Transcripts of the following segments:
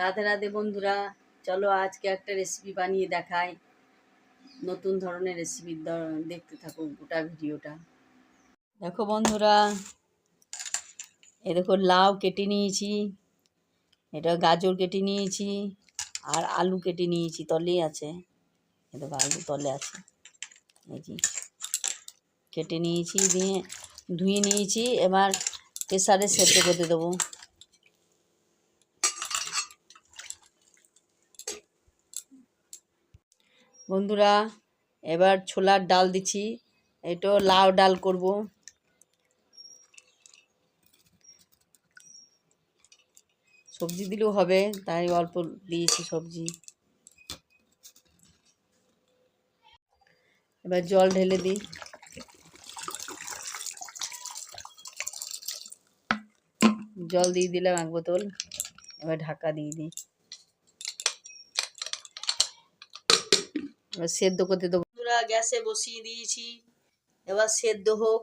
রাধে রাধে বন্ধুরা, চলো আজকে একটা রেসিপি বানিয়ে দেখাই। নতুন ধরনের রেসিপি দেখতে থাকো গোটা ভিডিওটা। দেখো বন্ধুরা, এ দেখো লাউ কেটে নিয়েছি, এটা গাজর কেটে নিয়েছি, আর আলু কেটে নিয়েছি তলেই আছে। এ দেখো আলু তলে আছে। এই কেটে নিয়েছি, দিয়ে ধুয়ে নিয়েছি, এবার প্রেসারে সেদ্ধ করতে দেবো। বন্ধুরা, এবার ছোলার ডাল দিচ্ছি। এটাও লাউ ডাল করব। সবজি দিলেও হবে, তাই অল্প দিয়েছি সবজি। এবার জল ঢেলে দিই। জল দিয়ে দিলাম এক বোতল। এবার ঢাকা দিয়ে দিই। সেদ্ধ করতে দেবো। বন্ধুরা, গ্যাসে বসিয়ে দিয়েছি। এবার সেদ্ধ হোক।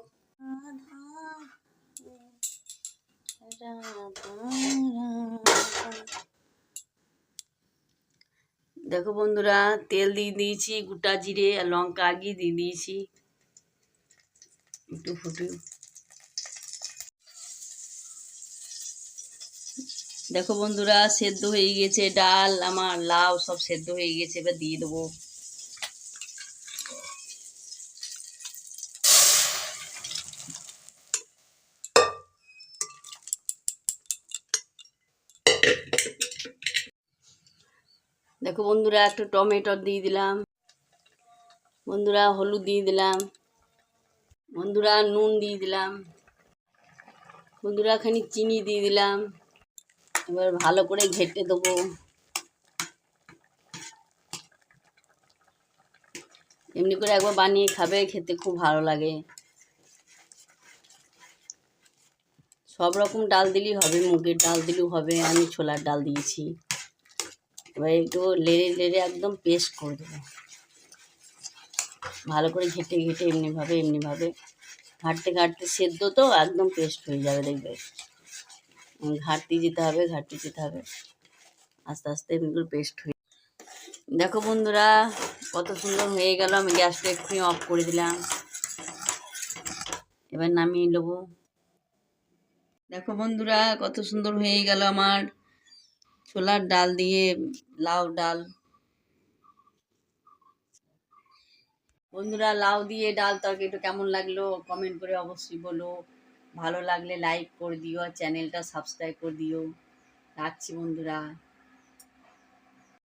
দেখো বন্ধুরা, তেল দিয়ে দিয়েছি, গোটা জিরে আর লঙ্কা আগে দিয়ে দিয়েছি। একটু ফুটে দেখো বন্ধুরা, সেদ্ধ হয়ে গেছে, ডাল, আমার লাউ সব সেদ্ধ হয়ে গেছে, এবার দিয়ে দেবো। দেখো বন্ধুরা, একটু টমেটো দিয়ে দিলাম। বন্ধুরা, হলুদ দিয়ে দিলাম। বন্ধুরা, নুন দিয়ে দিলাম। বন্ধুরা, খানি চিনি দিয়ে দিলাম। এবার ভালো করে ঘেটে দেবো। এমনি করে একবার বানিয়ে খাবে, খেতে খুব ভালো লাগে। সব রকম ডাল দিলেই হবে, মুগের ডাল দিলেও হবে, আমি ছোলার ডাল দিয়েছি। এবার একটু লেড়ে লেড়ে একদম পেস্ট করে দেবো। ভালো করে ঘেটে ঘেটে এমনিভাবে এমনিভাবে। ঘাটতে ঘাটতে সেদ্ধ তো একদম পেস্ট হয়ে যাবে, দেখবে। ঘাটতে যেতে হবে, ঘাটতে যেতে হবে। আস্তে আস্তে এমনি করে পেস্ট হয়ে দেখো বন্ধুরা, কত সুন্দর হয়ে গেল। আমি গ্যাসটা এক্ষুনি অফ করে দিলাম। এবার নামিয়ে নেব। দেখো বন্ধুরা, কত সুন্দর হয়ে গেল আমার ছোলার ডাল দিয়ে লাউ ডাল। বন্ধুরা, লাউ দিয়ে ডাল তরকারিটা কেমন লাগল? কমেন্ট করে অবশ্যই বলো। ভালো লাগলে লাইক করে দিও আর চ্যানেলটা সাবস্ক্রাইব করে দিও। রাখছি বন্ধুরা।